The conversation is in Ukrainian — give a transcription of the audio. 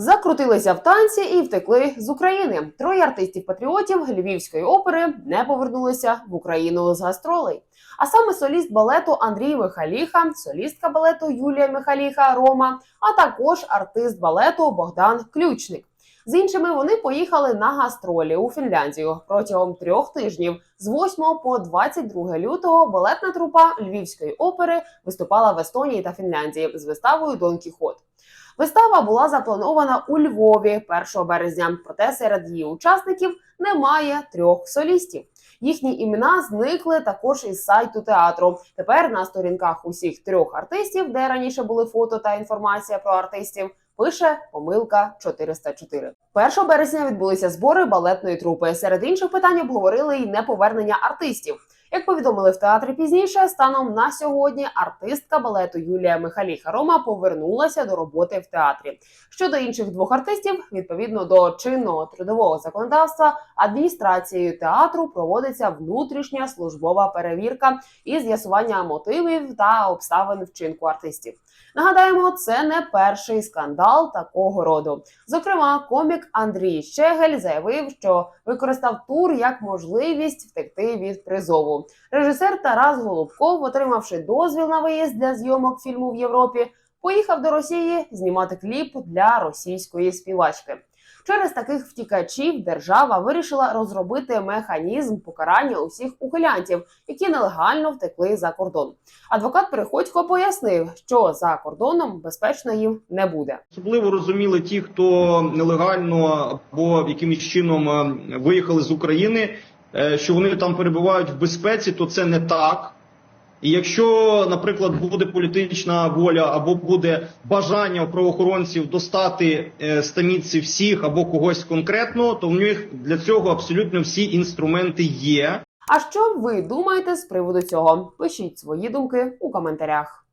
Закрутилися в танці і втекли з України. Троє артистів-патріотів Львівської опери не повернулися в Україну з гастролей. А саме соліст балету Андрій Михаліха, солістка балету Юлія Михаліха Рома, а також артист балету Богдан Ключник. З іншими вони поїхали на гастролі у Фінляндію протягом трьох тижнів. З 8 по 22 лютого балетна трупа Львівської опери виступала в Естонії та Фінляндії з виставою Дон Кіхот. Вистава була запланована у Львові 1 березня, проте серед її учасників немає трьох солістів. Їхні імена зникли також із сайту театру. Тепер на сторінках усіх трьох артистів, де раніше були фото та інформація про артистів, пише помилка 404. 1 березня відбулися збори балетної трупи. Серед інших питань обговорили й неповернення артистів. Як повідомили в театрі пізніше, станом на сьогодні артистка балету Юлія Михаліха Рома повернулася до роботи в театрі. Щодо інших двох артистів, відповідно до чинного трудового законодавства, адміністрацією театру проводиться внутрішня службова перевірка і з'ясування мотивів та обставин вчинку артистів. Нагадаємо, це не перший скандал такого роду. Зокрема, комік Андрій Щегель заявив, що використав тур як можливість втекти від призову. Режисер Тарас Голубков, отримавши дозвіл на виїзд для зйомок фільму в Європі, поїхав до Росії знімати кліп для російської співачки. Через таких втікачів держава вирішила розробити механізм покарання усіх ухилянтів, які нелегально втекли за кордон. Адвокат Приходько пояснив, що за кордоном безпечно їм не буде. Особливо розуміли ті, хто нелегально або якимось чином е, виїхали з України, що вони там перебувають в безпеці, то це не так. І якщо, наприклад, буде політична воля або буде бажання у правоохоронців достати е, стамітці всіх або когось конкретно, то в них для цього абсолютно всі інструменти є. А що ви думаєте з приводу цього? Пишіть свої думки у коментарях.